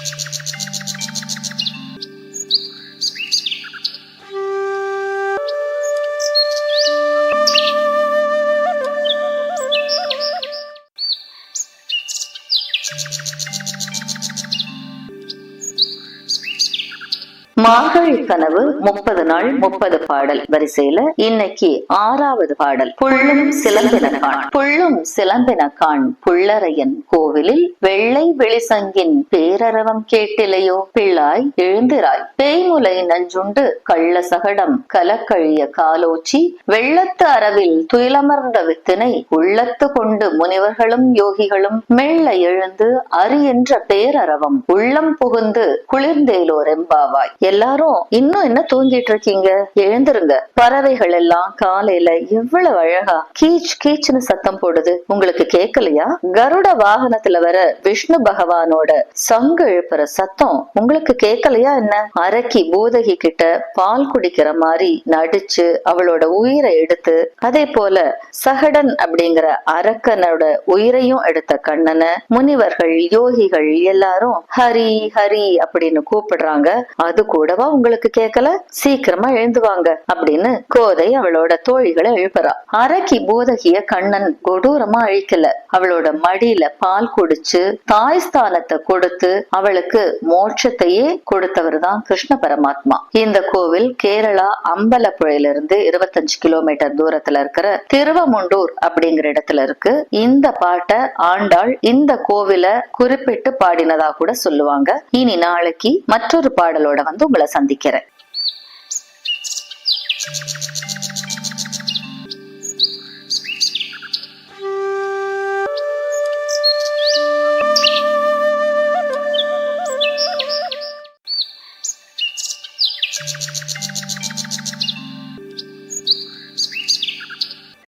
Thank you. மார்கழி கனவு முப்பது நாள் முப்பது பாடல். வரிசையில இன்னைக்கு ஆறாவது பாடல். புள்ளும் சிலம்பினகான் புள்ளும் சிலம்பினகான் புள்ளரையன் கோவிலில் வெள்ளை வெளிசங்கின் பேரரவம் கேட்டிலையோ? பிள்ளாய் எழுந்திராய். பேய்முலை நஞ்சுண்டு கள்ள சகடம் கலக்கழிய காலோச்சி. வெள்ளத்து அரவில் துயிலமர்ந்த வித்தினை உள்ளத்து கொண்டு முனிவர்களும் யோகிகளும் மெல்ல எழுந்து அரி என்ற பேரரவம் உள்ளம் புகுந்து குளிர்ந்தேலோர் எம்பாவாய். எல்லாரும் இன்னும் என்ன தூங்கிட்டு இருக்கீங்க? எழுந்திருங்க. பறவைகள் எல்லாம் காலையில எவ்வளவு அழகா கீச் கீச்னு சத்தம் போடுது. உங்களுக்கு கேட்கலையா கருட வாகனத்துல வர விஷ்ணு பகவானோட சங்கு எழுப்புற சத்தம் உங்களுக்கு கேட்கலையா என்ன? அரக்கி பூதகி கிட்ட பால் குடிக்கிற மாதிரி நடிச்சு அவளோட உயிரை எடுத்து அதே போல சகடன் அப்படிங்கிற அரக்கனோட உயிரையும் எடுத்த கண்ணனை முனிவர்கள் யோகிகள் எல்லாரும் ஹரி ஹரி அப்படின்னு கூப்பிடுறாங்க. அது கூடவா உங்களுக்கு கேட்கல சீக்கிரமா எழுந்துவாங்க அப்படின்னு கோதை அவளோட தோழிகளை எழுப்புறா. அரக்கி பூதகிய கண்ணன் கொடூரமா அழிக்கல. அவளோட மடியில பால் குடிச்சு தாய் ஸ்தானத்தை கொடுத்து அவளுக்கு மோட்சத்தையே கொடுத்தவர் தான் கிருஷ்ண பரமாத்மா. இந்த கோவில் கேரளா அம்பலப்புழையிலிருந்து இருபத்தஞ்சு கிலோமீட்டர் தூரத்துல இருக்கிற திருவமுண்டூர் அப்படிங்கிற இடத்துல இருக்கு. இந்த பாட்டை ஆண்டாள் இந்த கோவில குறிப்பிட்டு பாடினதா கூட சொல்லுவாங்க. இனி நாளைக்கு மற்றொரு பாடலோட வந்து உங்களை சந்திக்கிறேன்.